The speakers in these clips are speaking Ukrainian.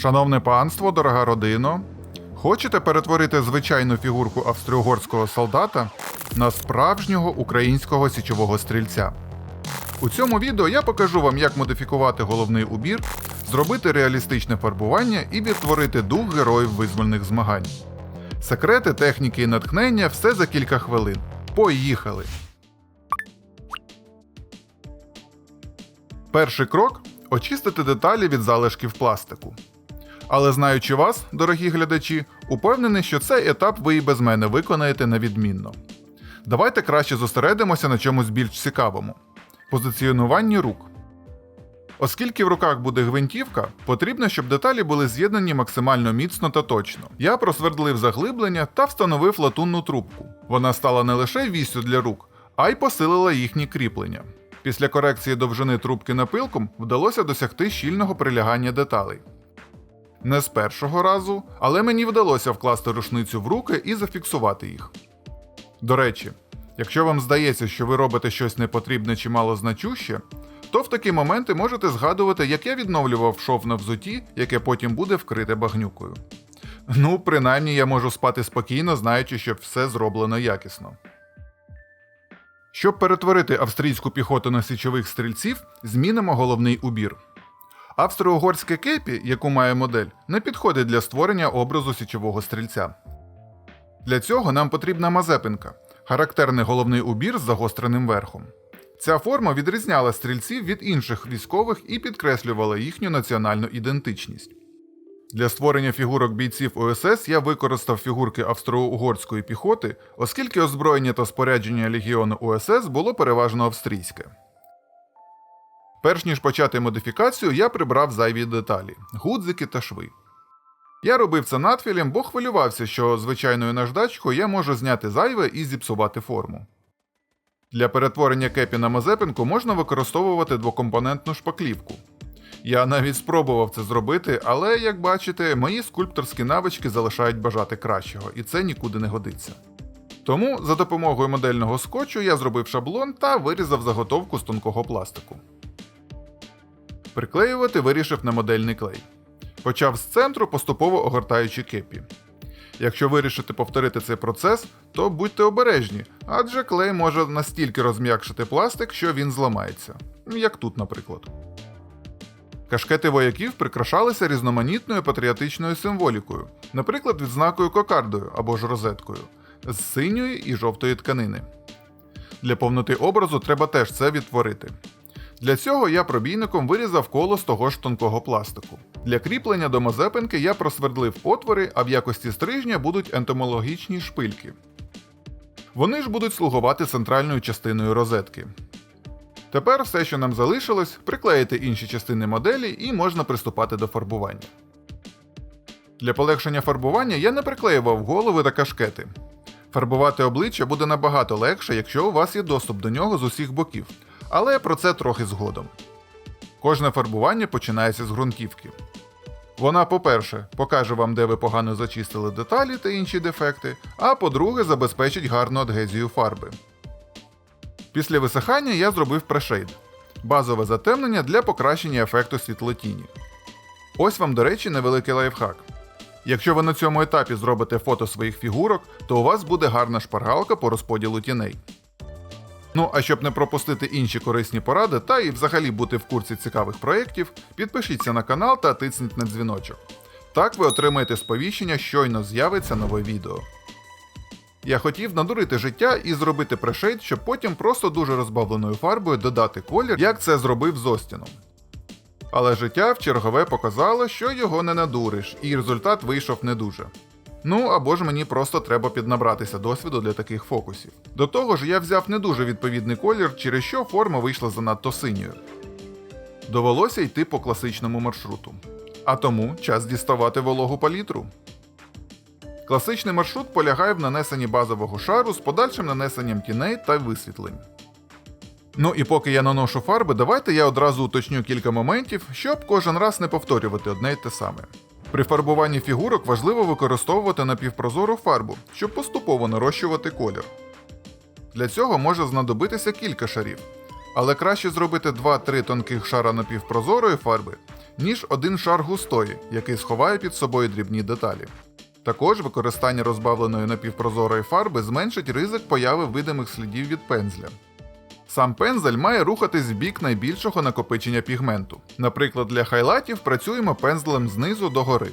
Шановне панство, дорога родино, хочете перетворити звичайну фігурку австріугорського солдата на справжнього українського січового стрільця? У цьому відео я покажу вам, як модифікувати головний убір, зробити реалістичне фарбування і відтворити дух героїв визвольних змагань. Секрети, техніки і натхнення все за кілька хвилин. Поїхали! Перший крок очистити деталі від залишків пластику. Але знаючи вас, дорогі глядачі, упевнений, що цей етап ви і без мене виконаєте на відмінно. Давайте краще зосередимося на чомусь більш цікавому позиціонуванні рук. Оскільки в руках буде гвинтівка, потрібно, щоб деталі були з'єднані максимально міцно та точно. Я просвердлив заглиблення та встановив латунну трубку. Вона стала не лише вісю для рук, а й посилила їхні кріплення. Після корекції довжини трубки напилком вдалося досягти щільного прилягання деталей. Не з першого разу, але мені вдалося вкласти рушницю в руки і зафіксувати їх. До речі, якщо вам здається, що ви робите щось непотрібне чи малозначуще, то в такі моменти можете згадувати, як я відновлював шов на взуті, яке потім буде вкрите багнюкою. Ну, принаймні я можу спати спокійно, знаючи, що все зроблено якісно. Щоб перетворити австрійську піхоту на січових стрільців, змінимо головний убір. Австро-угорське кепі, яку має модель, не підходить для створення образу січового стрільця. Для цього нам потрібна мазепинка, характерний головний убір з загостреним верхом. Ця форма відрізняла стрільців від інших військових і підкреслювала їхню національну ідентичність. Для створення фігурок бійців ОСС я використав фігурки австро-угорської піхоти, оскільки озброєння та спорядження легіону УСС було переважно австрійське. Перш ніж почати модифікацію, я прибрав зайві деталі гудзики та шви. Я робив це надфілем, бо хвилювався, що звичайною наждачкою я можу зняти зайве і зіпсувати форму. Для перетворення кепі на мазепинку можна використовувати двокомпонентну шпаклівку. Я навіть спробував це зробити, але, як бачите, мої скульпторські навички залишають бажати кращого, і це нікуди не годиться. Тому за допомогою модельного скотчу я зробив шаблон та вирізав заготовку з тонкого пластику. Приклеювати вирішив на модельний клей. Почав з центру, поступово огортаючи кепі. Якщо вирішите повторити цей процес, то будьте обережні, адже клей може настільки розм'якшити пластик, що він зламається. Як тут, наприклад. Кашкети вояків прикрашалися різноманітною патріотичною символікою, наприклад, відзнакою кокардою або ж розеткою, з синьої і жовтої тканини. Для повноти образу треба теж це відтворити. Для цього я пробійником вирізав коло з того ж тонкого пластику. Для кріплення до мазепинки я просвердлив отвори, а в якості стрижня будуть ентомологічні шпильки. Вони ж будуть слугувати центральною частиною розетки. Тепер все, що нам залишилось, приклеїти інші частини моделі і можна приступати до фарбування. Для полегшення фарбування я не приклеював голови та кашкети. Фарбувати обличчя буде набагато легше, якщо у вас є доступ до нього з усіх боків, але про це трохи згодом. Кожне фарбування починається з ґрунтівки. Вона, по-перше, покаже вам, де ви погано зачистили деталі та інші дефекти, а по-друге, забезпечить гарну адгезію фарби. Після висихання я зробив прешейд базове затемнення для покращення ефекту світлотіні. Ось вам, до речі, невеликий лайфхак. Якщо ви на цьому етапі зробите фото своїх фігурок, то у вас буде гарна шпаргалка по розподілу тіней. Ну а щоб не пропустити інші корисні поради та і взагалі бути в курсі цікавих проєктів, підпишіться на канал та тисніть на дзвіночок. Так ви отримаєте сповіщення, щойно з'явиться нове відео. Я хотів надурити життя і зробити прешейд, щоб потім просто дуже розбавленою фарбою додати колір, як це зробив з Остіном. Але життя в чергове показало, що його не надуриш, і результат вийшов не дуже. Ну або ж мені просто треба піднабратися досвіду для таких фокусів. До того ж, я взяв не дуже відповідний колір, через що форма вийшла занадто синьою. Довелося йти по класичному маршруту. А тому час діставати вологу палітру. Класичний маршрут полягає в нанесенні базового шару з подальшим нанесенням тіней та висвітлень. Ну і поки я наношу фарби, давайте я одразу уточню кілька моментів, щоб кожен раз не повторювати одне й те саме. При фарбуванні фігурок важливо використовувати напівпрозору фарбу, щоб поступово нарощувати колір. Для цього може знадобитися кілька шарів, але краще зробити 2-3 тонких шара напівпрозорої фарби, ніж один шар густої, який сховає під собою дрібні деталі. Також використання розбавленої напівпрозорої фарби зменшить ризик появи видимих слідів від пензля. Сам пензель має рухатись в бік найбільшого накопичення пігменту. Наприклад, для хайлайтів працюємо пензлем знизу до гори.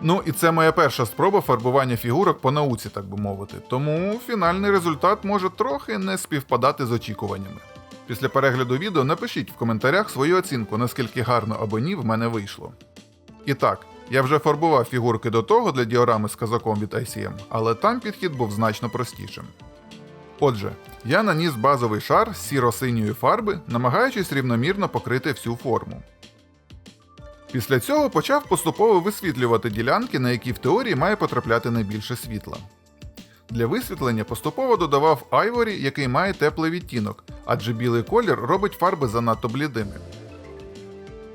Ну і це моя перша спроба фарбування фігурок по науці, так би мовити, тому фінальний результат може трохи не співпадати з очікуваннями. Після перегляду відео напишіть в коментарях свою оцінку, наскільки гарно або ні в мене вийшло. І так, я вже фарбував фігурки до того для діорами з казаком від ICM, але там підхід був значно простішим. Отже, я наніс базовий шар сіро-синьої фарби, намагаючись рівномірно покрити всю форму. Після цього почав поступово висвітлювати ділянки, на які в теорії має потрапляти найбільше світла. Для висвітлення поступово додавав айворі, який має теплий відтінок, адже білий колір робить фарби занадто блідими.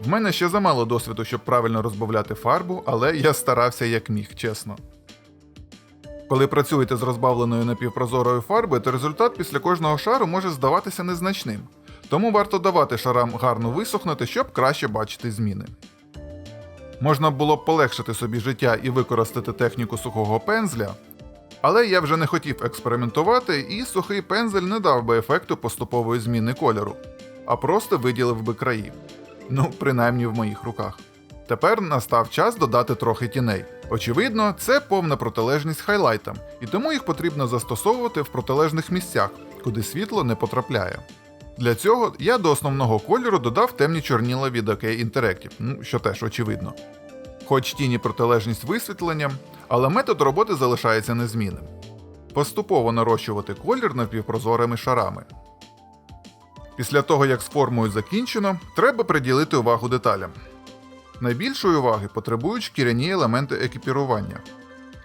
В мене ще замало досвіду, щоб правильно розбавляти фарбу, але я старався як міг, чесно. Коли працюєте з розбавленою напівпрозорою фарбою, то результат після кожного шару може здаватися незначним. Тому варто давати шарам гарно висохнути, щоб краще бачити зміни. Можна було б полегшити собі життя і використати техніку сухого пензля, але я вже не хотів експериментувати, і сухий пензель не дав би ефекту поступової зміни кольору, а просто виділив би краї. Ну, принаймні в моїх руках. Тепер настав час додати трохи тіней. Очевидно, це повна протилежність хайлайтам, і тому їх потрібно застосовувати в протилежних місцях, куди світло не потрапляє. Для цього я до основного кольору додав темні чорніла від OK Interactive, ну що теж очевидно. Хоч тіні протилежність висвітленням, але метод роботи залишається незмінним. Поступово нарощувати колір напівпрозорими шарами. Після того, як з формою закінчено, треба приділити увагу деталям. Найбільшої уваги потребують шкіряні елементи екіпірування.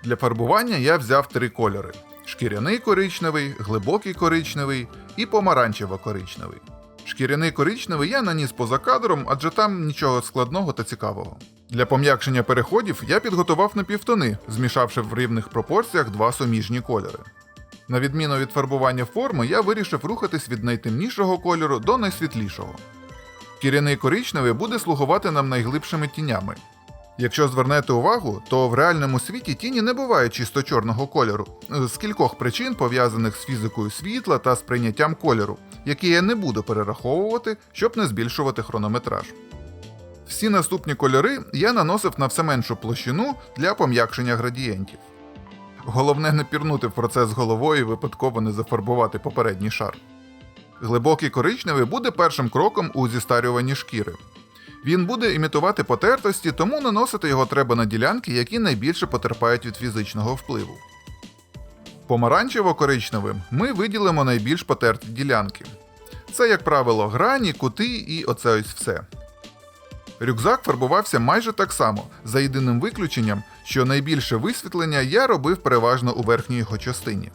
Для фарбування я взяв три кольори: шкіряний коричневий, глибокий коричневий і помаранчево-коричневий. Шкіряний коричневий я наніс поза кадром, адже там нічого складного та цікавого. Для пом'якшення переходів я підготував напівтони, змішавши в рівних пропорціях два суміжні кольори. На відміну від фарбування форми, я вирішив рухатись від найтемнішого кольору до найсвітлішого. Шкіряний коричневий буде слугувати нам найглибшими тінями. Якщо звернете увагу, то в реальному світі тіні не буває чисто чорного кольору, з кількох причин пов'язаних з фізикою світла та сприйняттям кольору, які я не буду перераховувати, щоб не збільшувати хронометраж. Всі наступні кольори я наносив на все меншу площину для пом'якшення градієнтів. Головне не пірнути в процес головою і випадково не зафарбувати попередній шар. Глибокий коричневий буде першим кроком у зістарюванні шкіри. Він буде імітувати потертості, тому наносити його треба на ділянки, які найбільше потерпають від фізичного впливу. Помаранчево-коричневим ми виділимо найбільш потерті ділянки. Це, як правило, грані, кути і оце ось все. Рюкзак фарбувався майже так само, за єдиним виключенням, що найбільше висвітлення я робив переважно у верхній його частині.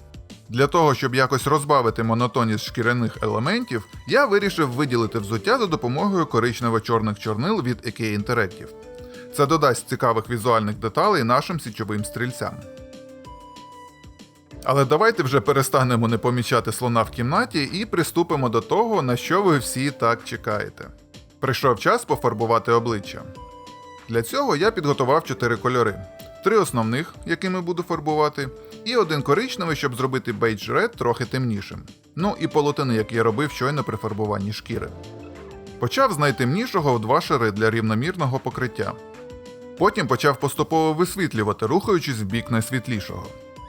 Для того, щоб якось розбавити монотонність шкіряних елементів, я вирішив виділити взуття за допомогою коричнево-чорних чорнил від EK Interactive. Це додасть цікавих візуальних деталей нашим січовим стрільцям. Але давайте вже перестанемо не помічати слона в кімнаті і приступимо до того, на що ви всі так чекаєте. Прийшов час пофарбувати обличчя. Для цього я підготував 4 кольори: три основних, якими буду фарбувати, і один коричневий, щоб зробити бейдж ред трохи темнішим. Ну і полотени, як я робив щойно при фарбуванні шкіри. Почав з найтемнішого в два шари для рівномірного покриття. Потім почав поступово висвітлювати, рухаючись в бік найсвітлішого.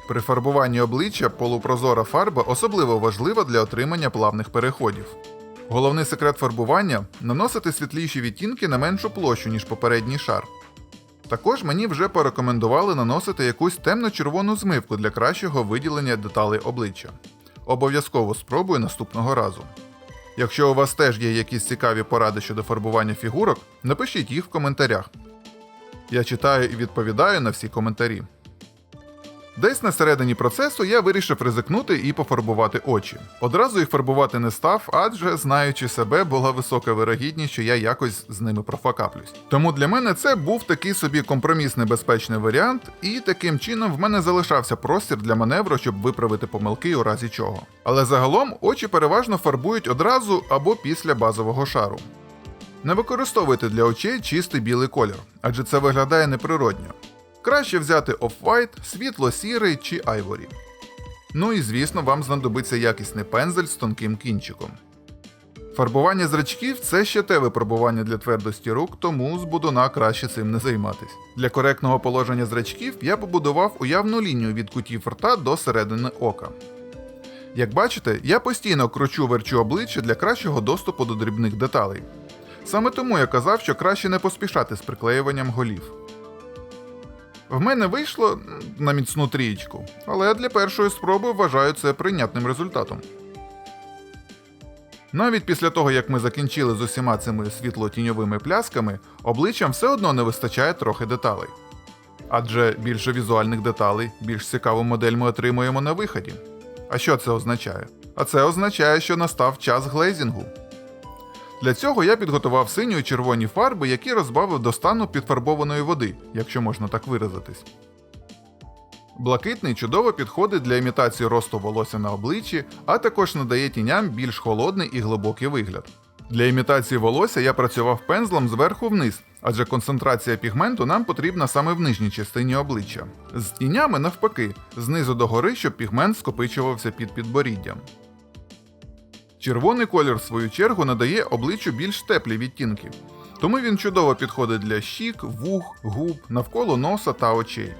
При фарбуванні обличчя полупрозора фарба особливо важлива для отримання плавних переходів. Головний секрет фарбування наносити світліші відтінки на меншу площу, ніж попередній шар. Також мені вже порекомендували наносити якусь темно-червону змивку для кращого виділення деталей обличчя. Обов'язково спробую наступного разу. Якщо у вас теж є якісь цікаві поради щодо фарбування фігурок, напишіть їх в коментарях. Я читаю і відповідаю на всі коментарі. Десь на середині процесу я вирішив ризикнути і пофарбувати очі. Одразу їх фарбувати не став, адже, знаючи себе, була висока вирогідність, що я якось з ними профакаплюсь. Тому для мене це був такий собі компромісний безпечний варіант, і таким чином в мене залишався простір для маневру, щоб виправити помилки у разі чого. Але загалом очі переважно фарбують одразу або після базового шару. Не використовуйте для очей чистий білий колір, адже це виглядає неприродньо. Краще взяти оф-вайт, світло-сірий чи айворі. Ну і звісно, вам знадобиться якісний пензель з тонким кінчиком. Фарбування зрачків це ще те випробування для твердості рук, тому з будуна краще цим не займатись. Для коректного положення зрачків я побудував уявну лінію від кутів рта до середини ока. Як бачите, я постійно кручу верчу обличчя для кращого доступу до дрібних деталей. Саме тому я казав, що краще не поспішати з приклеюванням голів. В мене вийшло на міцну трієчку, але для першої спроби вважаю це прийнятним результатом. Навіть після того, як ми закінчили з усіма цими світло-тіньовими плясками, обличчям все одно не вистачає трохи деталей. Адже більше візуальних деталей, більш цікаву модель ми отримуємо на виході. А що це означає? А це означає, що настав час глейзінгу. Для цього я підготував синю і червоні фарби, які розбавив до стану підфарбованої води, якщо можна так виразитись. Блакитний чудово підходить для імітації росту волосся на обличчі, а також надає тіням більш холодний і глибокий вигляд. Для імітації волосся я працював пензлом зверху вниз, адже концентрація пігменту нам потрібна саме в нижній частині обличчя. З тінями навпаки, знизу до гори, щоб пігмент скопичувався під підборіддям. Червоний колір, в свою чергу, надає обличчю більш теплі відтінки, тому він чудово підходить для щік, вух, губ, навколо носа та очей.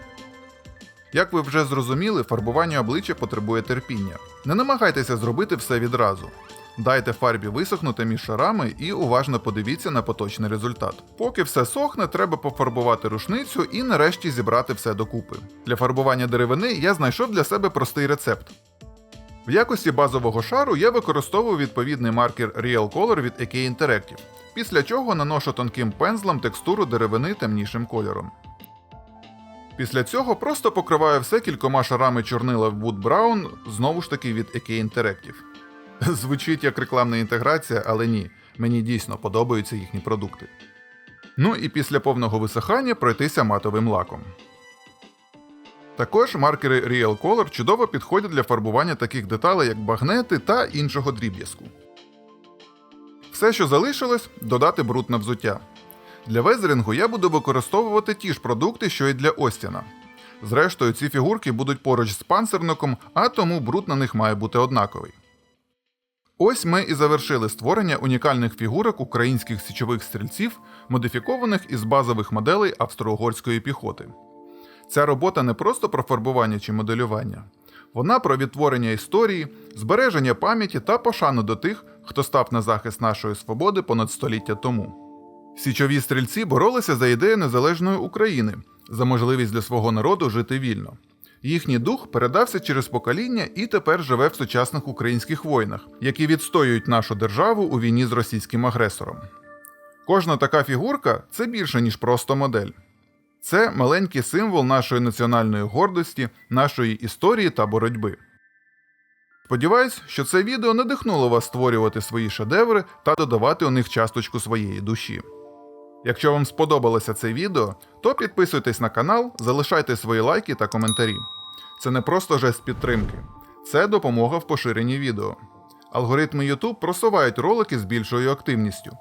Як ви вже зрозуміли, фарбування обличчя потребує терпіння. Не намагайтеся зробити все відразу. Дайте фарбі висохнути між шарами і уважно подивіться на поточний результат. Поки все сохне, треба пофарбувати рушницю і нарешті зібрати все докупи. Для фарбування деревини я знайшов для себе простий рецепт. В якості базового шару я використовую відповідний маркер Real Color від AK Interactive, після чого наношу тонким пензлем текстуру деревини темнішим кольором. Після цього просто покриваю все кількома шарами чорнила Wood Brown, знову ж таки від AK Interactive. Звучить як рекламна інтеграція, але ні, мені дійсно подобаються їхні продукти. Ну і після повного висихання пройтися матовим лаком. Також маркери Real Color чудово підходять для фарбування таких деталей, як багнети та іншого дріб'язку. Все, що залишилось, додати бруд на взуття. Для везерінгу я буду використовувати ті ж продукти, що й для Остіна. Зрештою, ці фігурки будуть поруч з панцирником, а тому бруд на них має бути однаковий. Ось ми і завершили створення унікальних фігурок українських січових стрільців, модифікованих із базових моделей австро-угорської піхоти. Ця робота не просто про фарбування чи моделювання, вона про відтворення історії, збереження пам'яті та пошану до тих, хто став на захист нашої свободи понад століття тому. Січові стрільці боролися за ідею незалежної України, за можливість для свого народу жити вільно. Їхній дух передався через покоління і тепер живе в сучасних українських воїнах, які відстоюють нашу державу у війні з російським агресором. Кожна така фігурка це більше, ніж просто модель. Це маленький символ нашої національної гордості, нашої історії та боротьби. Сподіваюсь, що це відео надихнуло вас створювати свої шедеври та додавати у них часточку своєї душі. Якщо вам сподобалося це відео, то підписуйтесь на канал, залишайте свої лайки та коментарі. Це не просто жест підтримки, це допомога в поширенні відео. Алгоритми YouTube просувають ролики з більшою активністю.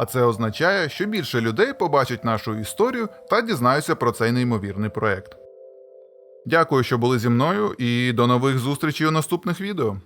А це означає, що більше людей побачать нашу історію та дізнаються про цей неймовірний проект. Дякую, що були зі мною, і до нових зустрічей у наступних відео.